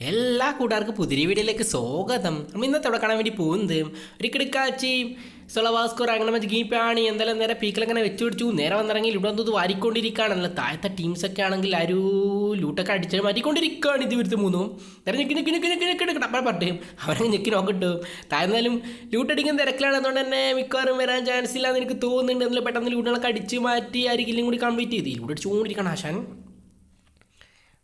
എല്ലാ കൂട്ടുകാർക്കും പുതിരി വീഡിയോയിലേക്ക് സ്വാഗതം. നമ്മൾ ഇന്നത്തെ അവിടെ കാണാൻ വേണ്ടി പോകുന്നത് ഒരു കിടക്കാച്ചി സൊളവാസ്കോർ അങ്ങനെ മറ്റേ ഗീപ്പാണി എന്തായാലും നേരെ പീക്കിലങ്ങനെ വെച്ച് പിടിച്ചു. നേരെ വന്നിറങ്ങി ഇവിടെ എന്തോ വാരിക്കൊണ്ടിരിക്കുകയാണല്ലോ താഴത്തെ ടീംസൊക്കെ ആണെങ്കിൽ ആരു ലൂട്ടൊക്കെ അടിച്ച് മാറ്റിക്കൊണ്ടിരിക്കുകയാണ് ഇത് വരുത്ത് മൂന്നും. നേരെ ഞെക്കി ഞെക്കി ഞെക്കി ഞെക്കി ഞെക്കി ടപ്പറ പട്ട് അവനെ ഞെക്കി നോക്കട്ടു താഴ്ന്നാലും ലൂട്ടടിക്കുന്ന തിരക്കിലാണ്. അതുകൊണ്ട് തന്നെ മിക്കവാറും വരാൻ ചാൻസ് ഇല്ലാന്ന് എനിക്ക് തോന്നുന്നുണ്ട്. എന്നാലും പെട്ടെന്ന് ലൂട്ടുകളൊക്കെ അടിച്ച് മാറ്റി ആരെങ്കിലും കൂടി കംപ്ലീറ്റ് ചെയ്ത്. ലൂട്ട് അടിച്ചുകൊണ്ടിരിക്കണം ആശാൻ.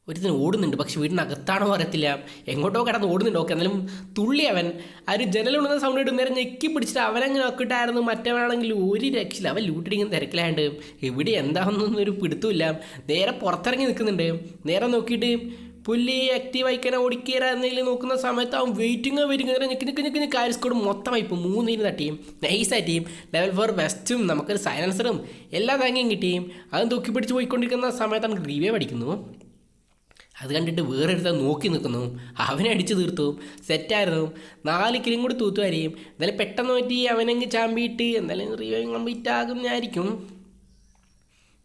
ഒരുത്തിന് ഓടുന്നുണ്ട് പക്ഷെ വീടിനകത്താണോ അറിയത്തില്ല. എങ്ങോട്ടോ കിടന്ന് ഓടുന്നുണ്ട്. ഓക്കെ എന്നാലും തുള്ളി അവൻ. ആ ഒരു ജനലുണ്ടെന്ന സൗണ്ട് ഇട്ട് നേരം ഞെക്കി പിടിച്ചിട്ട് അവനങ്ങനെ നോക്കിയിട്ടായിരുന്നു. മറ്റവനാണെങ്കിൽ ഒരു രക്ഷയില്ല. അവൻ ലൂട്ടിടിക്കുന്ന തിരക്കിലായിട്ട് എവിടെ എന്താണെന്നൊന്നും ഒരു പിടുത്തമില്ല നേരെ പുറത്തിറങ്ങി നിൽക്കുന്നുണ്ട്. നേരെ നോക്കിയിട്ട് പുല്ലി ആക്റ്റീവ് ആയിക്കാൻ ഓടിക്കേറ എന്നതിൽ നോക്കുന്ന സമയത്ത് അവൻ വെയിറ്റിംഗ് വരും നേരെ ഞെക്കി ഞെക്കി നിൽക്കുന്ന കാര്യം സ്കോഡ് മൊത്തമായി ഇപ്പോൾ മൂന്നിന് തട്ടിയും നൈസായിട്ടിയും ലെവൽ ഫോർ വെസ്റ്റും നമുക്കൊരു സൈലൻസറും എല്ലാ താങ്ങിയും കിട്ടിയും അതും തൂക്കി പിടിച്ച് പോയിക്കൊണ്ടിരിക്കുന്ന സമയത്താണ് റിവ്യൂ പഠിക്കുന്നു അത് കണ്ടിട്ട് വേറെ വേറൊരുത്തൻ നോക്കി നിൽക്കുന്നു. അവനെ അടിച്ചു തീർത്തു സെറ്റായിരുന്നു നാല് കിലും കൂടി തൂത്തുവരെയും. എന്തായാലും പെട്ടെന്ന് പറ്റി അവനങ്ങ് ചാമ്പിയിട്ട് എന്തായാലും റീവൈവ് കംപ്ലീറ്റ് ആകുന്നതായിരിക്കും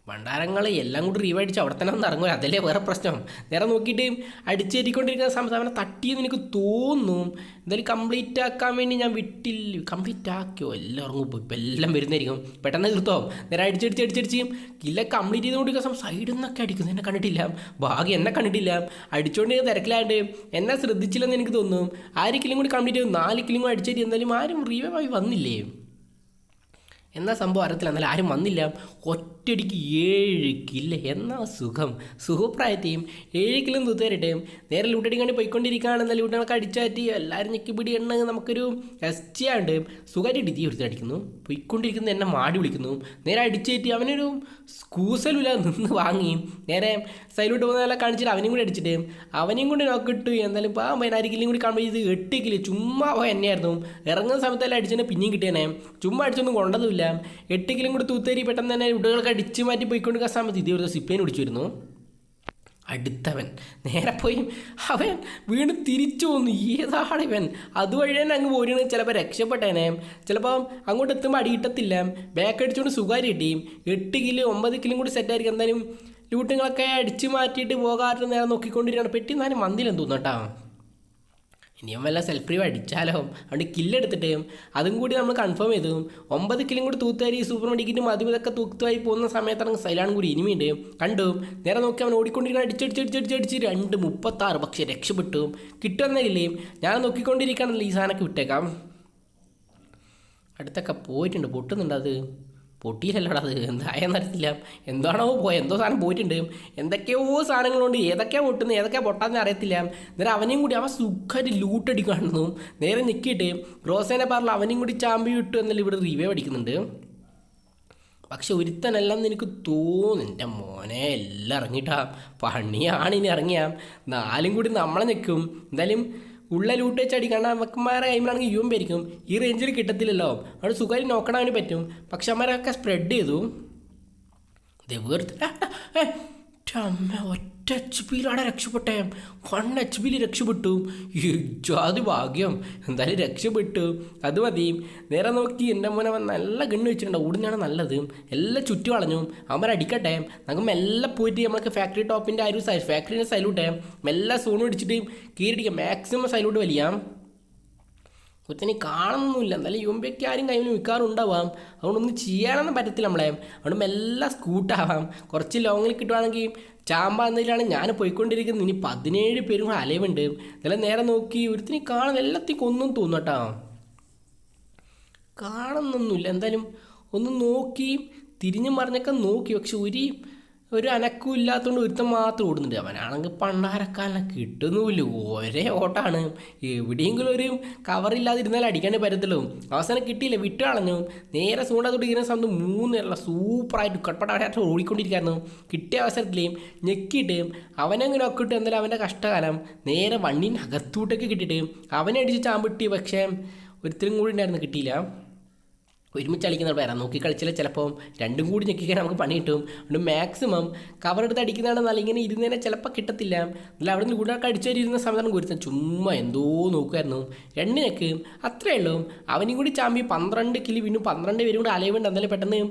ഭണ്ഡാരങ്ങൾ എല്ലാം കൂടി റീവ് അടിച്ച് അവിടെ തന്നെ ഇറങ്ങുക അതല്ലേ വേറെ പ്രശ്നം. നേരെ നോക്കിയിട്ട് അടിച്ചേറ്റിക്കൊണ്ടിരിക്കുന്ന അവനെ തട്ടിയെന്ന് എനിക്ക് തോന്നുന്നു. എന്തായാലും കംപ്ലീറ്റ് ആക്കാൻ വേണ്ടി ഞാൻ വിട്ടില്ല കംപ്ലീറ്റ് ആക്കിയോ? എല്ലാം ഇറങ്ങും ഇപ്പോൾ എല്ലാം വരുന്നതായിരിക്കും. പെട്ടെന്ന് തീർത്തോ നേരെ അടിച്ചടിച്ച് അടിച്ചടിച്ച് കില്ല കംപ്ലീറ്റ് ചെയ്തുകൊണ്ടിരിക്കുന്ന സമയം സൈഡിൽ നിന്നൊക്കെ അടിക്കുന്നു. എന്നെ കണ്ടിട്ടില്ല. ഭാഗ്യം എന്നെ കണ്ടിട്ടില്ല. അടിച്ചുകൊണ്ടിരിക്കുന്ന തിരക്കിലായിട്ട് എന്നെ ശ്രദ്ധിച്ചില്ലെന്ന് എനിക്ക് തോന്നും ആര് കിലും കൂടി കംപ്ലീറ്റ് ചെയ്തു. നാല് കിലും കൂടി അടിച്ചേരി എന്തായാലും ആരും റീവൈവ് ആയി വന്നില്ലേ? എന്നാ സംഭവം അറിയത്തില്ല. എന്നാലും ആരും വന്നില്ല. ഒറ്റയടിക്ക് ഏഴ് കില്ല. എന്നാ സുഖം. സുഖപ്രായത്തെയും ഏഴ് കിലും തൂത്തേരട്ടെയും നേരെ ലൂട്ടടി കണ്ടി എന്നാൽ ലൂട്ടുകൾക്ക് അടിച്ചാറ്റി. എല്ലാവരും ഞെക്കി പിടി എണ്ണ നമുക്കൊരു എസ്റ്റിയാണ്ട് സുഖമായിട്ട് ഡിതി എടുത്ത് അടിക്കുന്നു. പോയിക്കൊണ്ടിരിക്കുന്ന എന്നെ മാടി വിളിക്കുന്നു. നേരെ അടിച്ചേറ്റി അവനൊരു സ്കൂസലുമില്ല നിന്ന് വാങ്ങി. നേരെ സൈലോട്ട് പോകുന്നതെല്ലാം കാണിച്ചിട്ട് അവനെയും കൂടി അടിച്ചിട്ട് അവനെയും കൂടി നോക്കിട്ട് എന്നാലും ഇപ്പോൾ ആ പതിനായിരിക്കും കൂടി കാണുമ്പോൾ ഇത് എട്ട് കിലോ ചുമ്മാ പോയ എന്നെയായിരുന്നു. ഇറങ്ങുന്ന സമയത്തെല്ലാം അടിച്ചതിനെ പിന്നെയും കിട്ടിയേനെ. ചുമ്മാ അടിച്ചൊന്നും കൊണ്ടതുമില്ല. എട്ട് കിലും കൂടി തൂത്തേരി പെട്ടെന്ന് തന്നെ ഉടകളൊക്കെ അടിച്ചു മാറ്റി പോയിക്കൊണ്ടിരിക്കുന്ന സമയത്ത് ഇതേ ഒരു സിപ്പേൻ പിടിച്ചു വരുന്നു അടുത്തവൻ. നേരെ പോയി അവൻ വീണ് തിരിച്ചു വന്നു. ഏതാണ് ഇവൻ? അതുവഴി തന്നെ അങ്ങ് പോരുന്ന ചിലപ്പോൾ രക്ഷപ്പെട്ടേനെ. ചിലപ്പോൾ അങ്ങോട്ട് എത്തുമ്പോൾ അടി കിട്ടത്തില്ല ബാക്ക് അടിച്ചുകൊണ്ട് സുഖാരി കിട്ടിയും എട്ട് കിലോ ഒമ്പത് കിലോ കൂടി സെറ്റായിരിക്കും എന്തായാലും ലൂട്ടുകളൊക്കെ അടിച്ചു മാറ്റിയിട്ട് പോകാറുണ്ട് നേരെ നോക്കിക്കൊണ്ടിരിക്കുകയാണ്. പെട്ടി എന്നാലും മന്തിലെന്ന് കേട്ടോ. ഇനിയും വല്ല സെൽഫ് റീവ് അടിച്ചാലോ? അതുകൊണ്ട് കില്ലെടുത്തിട്ടേയും അതും കൂടി നമ്മൾ കൺഫേം ചെയ്തു. ഒമ്പത് കിലും കൂടി തൂത്തുകാരി സൂപ്പർ മെഡിക്കറ്റും അതും ഇതൊക്കെ തൂത്തുമായി പോകുന്ന സമയത്താണ് സൈലാണ് കൂടി ഇനിമയുണ്ട് കണ്ടു? നേരെ നോക്കി അവൻ ഓടിക്കൊണ്ടിരിക്കുന്ന അടിച്ചടിച്ചടിച്ചടിച്ചടിച്ച് രണ്ട് മുപ്പത്താറ് പക്ഷേ രക്ഷപ്പെട്ടു. കിട്ടുന്നില്ലേ ഞാൻ നോക്കിക്കൊണ്ടിരിക്കുകയാണല്ലോ ഈ സാധനമൊക്കെ വിട്ടേക്കാം. അടുത്തൊക്കെ പോയിട്ടുണ്ട്. പൊട്ടുന്നുണ്ട് അത്? പൊട്ടിയില്ലല്ലോടാ അത്? എന്തായെന്നറിയത്തില്ല എന്താണോ പോയത് എന്തോ സാധനം പോയിട്ടുണ്ട്. എന്തൊക്കെയോ സാധനങ്ങളുണ്ട്. ഏതൊക്കെയാ പൊട്ടുന്നത് ഏതൊക്കെയാ പൊട്ടാന്ന് അറിയത്തില്ല. നേരെ അവനെയും കൂടി അവൻ സുഖമായിട്ട് ലൂട്ടടിക്കുകയാണെന്നു നേരെ നിൽക്കിയിട്ട് റോസേനെ പറഞ്ഞ അവനെയും കൂടി ചാമ്പി വിട്ടു എന്നല്ല ഇവിടെ റിവ്യൂ അടിക്കുന്നുണ്ട് പക്ഷെ ഒരുത്തനല്ലെന്ന് എനിക്ക് തോന്നുന്നു. എന്റെ മോനെ എല്ലാം ഇറങ്ങിയിട്ടാ. പണിയാണ് ഇനി ഇറങ്ങിയ. നാലും കൂടി നമ്മളെ നിൽക്കും എന്തായാലും ഉള്ള ലൂട്ട് വെച്ച് അടിക്കണം. അമ്മക്കന്മാരെ കൈമിലാണെങ്കിൽ യു എം പേരിക്കും ഈ റേഞ്ചിൽ കിട്ടത്തില്ലല്ലോ. അവിടെ സുഖമായി നോക്കണം അവന് പറ്റും. പക്ഷെ അമ്മരൊക്കെ സ്പ്രെഡ് ചെയ്തു. ദേ അമ്മ ഒറ്റ എച്ച് പിയിലാണ് രക്ഷപ്പെട്ടേ. വൺ എച്ച് പിയിൽ രക്ഷപ്പെട്ടു. അത് ഭാഗ്യം. എന്തായാലും രക്ഷപ്പെട്ടു. അത് മതി. നേരെ നോക്കി എന്റെ മോനെ നല്ല ഗണ്ണ് വെച്ചിട്ടുണ്ട്. ഓടുന്നതാണ് നല്ലത്. എല്ലാം ചുറ്റി വളഞ്ഞു. അവൻ അടിക്കട്ടെ. നമുക്ക് മെല്ലെ പോയിട്ട് നമ്മൾക്ക് ഫാക്ടറി ടോപ്പിന്റെ ആ ഒരു ഫാക്ടറിന്റെ സൈലൂട്ടെ മെല്ലെ സൂണ് പിടിച്ചിട്ട് കീറിടിക്കാം. Maximum salute വലിയാം. ഒരുത്തനെ കാണുന്നൊന്നുമില്ല. എന്നാലും യുമ്പയ്ക്ക് ആരും കയ്യിൽ മിക്കാറുണ്ടാവാം അതുകൊണ്ടൊന്നും ചെയ്യാനൊന്നും പറ്റത്തില്ല നമ്മളെ. അതുകൊണ്ട് മെല്ലെ സ്കൂട്ടാവാം. കുറച്ച് ലോങ്ങിൽ കിട്ടുവാണെങ്കിൽ ചാമ്പ എന്നതിലാണ് ഞാൻ പോയിക്കൊണ്ടിരിക്കുന്നത്. ഇനി പതിനേഴ് പേരും അലവുണ്ട് എന്നാലും നേരെ നോക്കി ഒരുത്തിനെ കാണുന്ന എല്ലാത്തേക്കും ഒന്നും തോന്നട്ടോ. കാണുന്നൊന്നുമില്ല. എന്തായാലും ഒന്ന് നോക്കി തിരിഞ്ഞു മറിഞ്ഞൊക്കെ നോക്കി. പക്ഷെ ഒരു ഒരു അനക്കും ഇല്ലാത്തതുകൊണ്ട് ഒരുത്തം മാത്രം ഓടുന്നുണ്ട്. അവനാണെങ്കിൽ പണ്ടാരക്കാലിനെ കിട്ടുന്നുമില്ല. ഒരേ ഓട്ടാണ്. എവിടെയെങ്കിലും ഒരു കവറില്ലാതിരുന്നാൽ അടിക്കാനേ പറ്റത്തുള്ളൂ. അവസാനം കിട്ടിയില്ല. വിട്ട് കളഞ്ഞു. നേരെ സൂണ്ടാത്തോട്ട് ഇരിക്കുന്ന സമയത്ത് മൂന്നല്ല സൂപ്പറായിട്ട് കട്ടപ്പട്ടായിട്ട് ഓടിക്കൊണ്ടിരിക്കുകയായിരുന്നു കിട്ടിയ അവസരത്തിലേയും ഞെക്കിയിട്ട് അവനങ്ങനെ ഒക്കെ ഇട്ട് എന്തായാലും അവന്റെ കഷ്ടകാലം നേരെ വണ്ണീന്റെ അകത്തൂട്ടൊക്കെ കിട്ടിയിട്ട് അവനെ അടിച്ച് ചാമ്പിട്ടി. പക്ഷേ ഒരുത്തരും കൂടി ഉണ്ടായിരുന്നു. കിട്ടിയില്ല. ഒരുമിച്ച് കളിക്കുന്ന പേരാണ്. നോക്കി കളിച്ചാൽ ചിലപ്പോൾ രണ്ടും കൂടി ഞെക്കിക്കാൻ നമുക്ക് പണി കിട്ടും. അതുകൊണ്ട് മാക്സിമം കവർ എടുത്ത് നല്ല ഇങ്ങനെ ഇരുന്നതിനെ ചിലപ്പോൾ കിട്ടത്തില്ല. അല്ല അവിടെ നിന്ന് കൂടുതലൊക്കെ അടിച്ചവരിരുന്ന സമയത്താണ് കുരുത്തൻ ചുമ്മാ എന്തോ നോക്കുമായിരുന്നു രണ്ട് ഞെക്ക്. അത്രയേ ഉള്ളൂ. അവനും കൂടി ചാമ്പി പന്ത്രണ്ട് കിലി വീണ്ടും പന്ത്രണ്ട് പേരും കൂടി അലയുണ്ട് എന്നാലും പെട്ടെന്ന്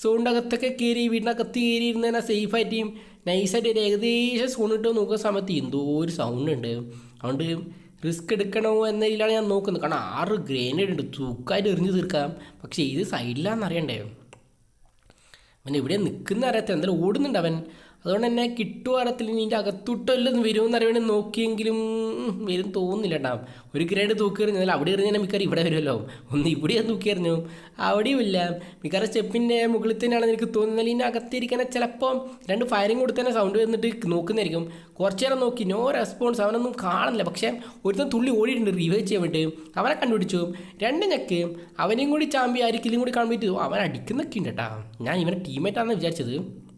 സോണിന്റെ അകത്തൊക്കെ കയറി വീടിനകത്ത് കയറി ഇരുന്നതിനെ സേഫായിട്ട് നൈസായിട്ട് ഒരു ഏകദേശം സോണിട്ട് നോക്കുന്ന സമയത്ത് എന്തോ ഒരു സൗണ്ട് ഉണ്ട്. അതുകൊണ്ട് റിസ്ക് എടുക്കണോ എന്നതിലാണ് ഞാൻ നോക്കുന്നത്. കാരണം ആറ് ഗ്രേനേഡ് ഉണ്ട് തൂക്കായിട്ട് എറിഞ്ഞു തീർക്കാം. പക്ഷേ ഇത് സൈഡിലാണെന്ന് അറിയണ്ടേ? അവൻ ഇവിടെ നിൽക്കുന്ന അറിയാത്ത എന്തായാലും ഓടുന്നുണ്ട് അവൻ. അതുകൊണ്ട് തന്നെ ഇനി ഇതിന്റെ അകത്തോട്ട് വല്ലതും വരുമെന്ന് അറിയണേ നോക്കിയെങ്കിലും വരും തോന്നുന്നില്ല കേട്ടാ ഒരു ഗ്രേഡ് തൂക്കി എറിഞ്ഞാൽ അവിടെ എറിഞ്ഞാൽ മിക്കവാറും ഇവിടെ വരുമല്ലോ. ഒന്ന് ഇവിടെ തൂക്കി എറിഞ്ഞു. അവിടെയും ഇല്ല. മിക്കവാറും സ്റ്റെപ്പിന്റെ മുകളിൽ തന്നെയാണെന്ന് എനിക്ക് തോന്നുന്നത് ഇതിന്റെ അകത്തിരിക്കുന്ന ചിലപ്പം രണ്ട് ഫയറിങ് കൊടുത്ത് തന്നെ സൗണ്ട് വന്നിട്ട് നോക്കുന്നതായിരിക്കും. കുറച്ച് നേരം നോക്കി. നോ റെസ്പോൺസ് അവനൊന്നും കാണുന്നില്ല. പക്ഷേ ഒരുത്തൻ തുള്ളി ഓടിയിട്ടുണ്ട്. റിവൈവ് ചെയ്യാൻ വേണ്ടി അവനെ കണ്ടുപിടിച്ചു. രണ്ട് ഞെക്ക്. അവനെയും കൂടി ചാമ്പി ആയിരിക്കലും കൂടി കാണുമ്പോൾ അവൻ അടിക്കുന്നൊക്കെ ഉണ്ട് കേട്ടാ ഞാൻ ഇവനെ ടീമേറ്റാണെന്ന് വിചാരിച്ചത്.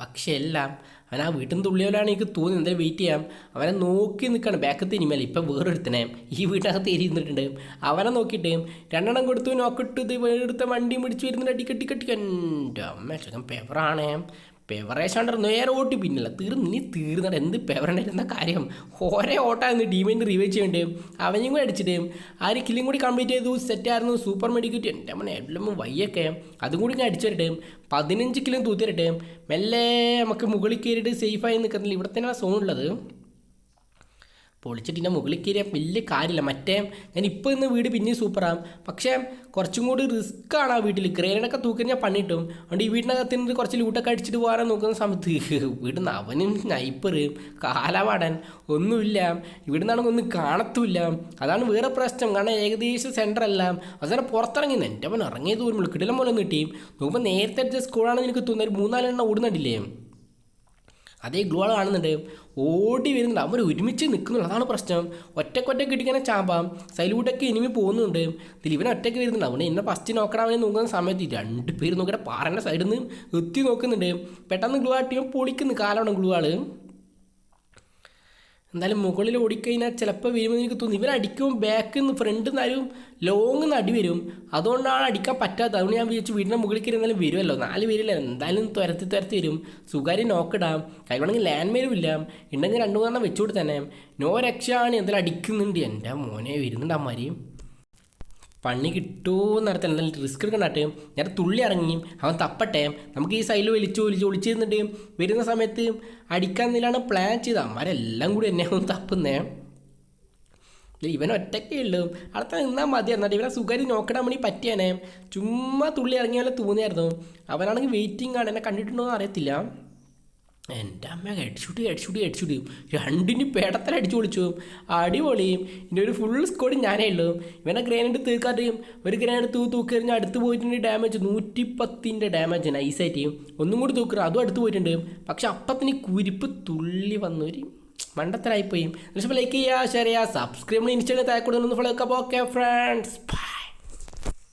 പക്ഷെ എല്ലാം അവൻ ആ വീട്ടിൽ നിന്ന് തുള്ളിയോലാണ് എനിക്ക് തോന്നി എന്തായാലും വെയിറ്റ് ചെയ്യാം. അവനെ നോക്കി നിൽക്കുകയാണ് ബാക്കത്ത് ഇനിമേൽ. ഇപ്പം വേറൊരുത്തനെ ഈ വീട്ടിനകത്ത് ഇരുന്നിട്ടുണ്ട്. അവനെ നോക്കിയിട്ട് രണ്ടെണ്ണം കൊടുത്തു. നോക്കിട്ട് ഇത് എടുത്ത വണ്ടി പിടിച്ച് വരുന്നുണ്ട്. അടിക്കട്ടി കട്ടി. എന്റെ അമ്മ ചെക്കൻ പെവറാണേ പെവറേശാണ്ട് നേരെ ഓട്ടി. പിന്നില്ല തീർന്ന് ഇനി തീർന്നിട്ട് എന്ത് പെവറുണ്ടായിരുന്ന കാര്യം. ഓരോ ഓട്ടായിരുന്നു ടീമിന്റെ റിവൈവ് ചെയ്യേണ്ടത് അവനെയും കൂടി അടിച്ചിട്ട്. ആ ഒരു കില്ലും കൂടി കംപ്ലീറ്റ് ചെയ്തു സെറ്റായിരുന്നു സൂപ്പർ മെഡിക്കറ്റ് എന്റെ അമ്മ എല്ലാം വയ്യൊക്കെ. അതും കൂടി ഞാൻ അടിച്ചു വരട്ടെ പതിനഞ്ച് കിലോ തൂത്തിരട്ടെ. മെല്ലെ നമുക്ക് മുകളിൽ കയറിയിട്ട് സേഫായി നിൽക്കുന്നില്ല. ഇവിടെ തന്നെയാണ് സോൺ ഉള്ളത് പൊളിച്ചിട്ട് ഇതിന്റെ മുകളിൽ കയറിയാൽ വലിയ കാര്യമില്ല. മറ്റേ ഞാൻ ഇപ്പോൾ ഇന്ന് വീട് പിന്നെയും സൂപ്പറാകും പക്ഷേ കുറച്ചും കൂടി റിസ്ക് ആണ് ആ വീട്ടിൽ ഗ്രേനൊക്കെ തൂക്കി ഞാൻ പണിയിട്ടും അതുകൊണ്ട് ഈ വീടിനകത്ത് നിന്ന് കുറച്ച് ലൂട്ടൊക്കെ അടിച്ചിട്ട് പോകാൻ നോക്കുന്ന സമയത്ത് ഇവിടുന്ന് അവനും സ്നൈപ്പർ കാലവാടൻ ഒന്നുമില്ല. ഇവിടെ നിന്നാണെങ്കിൽ ഒന്നും കാണത്തുമില്ല അതാണ് വേറെ പ്രശ്നം. കാരണം ഏകദേശം സെന്റർ എല്ലാം അവസാനം പുറത്തിറങ്ങി എന്റെ അവൻ ഇറങ്ങിയത് ഒരു മുളക്കിടലം പോലെ ഒന്ന് കിട്ടിയും നോക്കുമ്പോൾ നേരത്തെ അടിച്ച സ്കൂളാണെന്ന് എനിക്ക് തോന്നുന്നത് മൂന്നാലെണ്ണം ഓടുന്നുണ്ടില്ലേ അതേ ഗ്ലൂ ആൾ കാണുന്നുണ്ട്. ഓടി വരുന്നുണ്ട്. അവർ ഒരുമിച്ച് നിൽക്കുന്നുള്ളൂ അതാണ് പ്രശ്നം. ഒറ്റക്കൊറ്റക്ക് ഇട്ടിങ്ങനെ ചാമ്പാം. സൈലൂട്ടൊക്കെ ഇനിമി പോകുന്നുണ്ട്. ഇവൻ ഒറ്റയ്ക്ക് വരുന്നുണ്ട്. അവനെ എന്നെ ഫസ്റ്റ് നോക്കണമെന്ന് നോക്കുന്ന സമയത്ത് രണ്ട് പേര് നോക്കിയിട്ട് പാറേന്റെ സൈഡിൽ നിന്ന് എത്തി നോക്കുന്നുണ്ട്. പെട്ടെന്ന് ഗ്ലൂ ആട്ടിയും പൊളിക്കുന്നു. കാലാണ് ഗ്ലൂ ആൾ. എന്തായാലും മുകളിൽ ഓടിക്കഴിഞ്ഞാൽ ചിലപ്പോൾ വരുമെന്ന് എനിക്ക് തോന്നുന്നു ഇവൻ അടിക്കും ബാക്കിൽ നിന്ന് ഫ്രണ്ടിൽ നിന്ന് ആരും ലോങ് നിന്ന് അടി വരും. അതുകൊണ്ടാണ് അടിക്കാൻ പറ്റാത്തത്. അതുകൊണ്ട് ഞാൻ വിചാരിച്ചു വീടിന്റെ മുകളിൽ കയറി എന്നാലും വരുമല്ലോ. നാല് പേരില്ല? എന്തായാലും തുരത്തി തുരത്തി വരും. സുഖാര്യം നോക്കിടാം കഴിവണമെങ്കിൽ ലാൻഡ് മേലും ഇല്ല. ഉണ്ടെങ്കിൽ രണ്ടു മൂന്നെണ്ണം വെച്ചുകൊടുത്തന്നെ. നോ രക്ഷയാണ്. എന്തായാലും അടിക്കുന്നുണ്ട്. എന്റെ മോനെ വരുന്നുണ്ട് അമ്മാരി പണി കിട്ടുമോ നടത്താൻ എന്തായാലും റിസ്ക് എടുക്കണ്ടാട്ടെ? ഞാൻ തുള്ളി ഇറങ്ങി അവൻ തപ്പട്ടെ. നമുക്ക് ഈ സൈഡിൽ വലിച്ചു ഒലിച്ച് ഒളിച്ചിരുന്നിട്ട് വരുന്ന സമയത്ത് അടിക്കാൻ നിലാണ് പ്ലാൻ ചെയ്ത് അവരെല്ലാം കൂടി എന്നെ ഒന്ന് തപ്പുന്നേ. ഇവൻ ഒറ്റയ്ക്കേ ഉള്ളൂ. അടുത്ത നിന്നാൽ മതി എന്നിട്ട് ഇവനെ സുഖമായിട്ട് നോക്കിടാൻ വേണ്ടി പറ്റിയാനേ. ചുമ്മാ തുള്ളി ഇറങ്ങിയാലേ തോന്നിയായിരുന്നു അവനാണെങ്കിൽ വെയിറ്റിംഗ് ആണ്. എന്നെ കണ്ടിട്ടുണ്ടോ എന്ന് അറിയത്തില്ല. എന്റെ അമ്മ ഹെഡ്ഷൂട്ട് ഹെഡ്ഷൂട്ട് ഹെഡ്ഷൂട്ട് രണ്ടിന് പേടത്തല അടിച്ചു പൊളിച്ചു. അടിപൊളിയും. ഇനി ഒരു ഫുൾ സ്കോഡ് ഞാനേ ഉള്ളൂ. ഇവനെ ഗ്രേനേഡ് തീർക്കാതെയും ഒരു ഗ്രേനേഡ് തൂ തൂക്കി കഴിഞ്ഞാൽ അടുത്ത് പോയിട്ടുണ്ട് ഡാമേജ് നൂറ്റി പത്തിന്റെ ഡാമേജ് നൈസായിട്ട് ഒന്നും കൂടി തൂക്കുക അതും അടുത്ത് പോയിട്ടുണ്ട്. പക്ഷെ അപ്പത്തിന് കുരിപ്പ് തുള്ളി വന്നൊരു മണ്ടത്തരായിപ്പോയി. ലൈക്ക് ചെയ്യുക ഷെയർ ചെയ്യുക സബ്സ്ക്രൈബ് ഇൻസ്റ്റാഗ്രാം താഴെ കൊടുക്കുന്നു ഫോളോ ഒക്കെ. Okay friends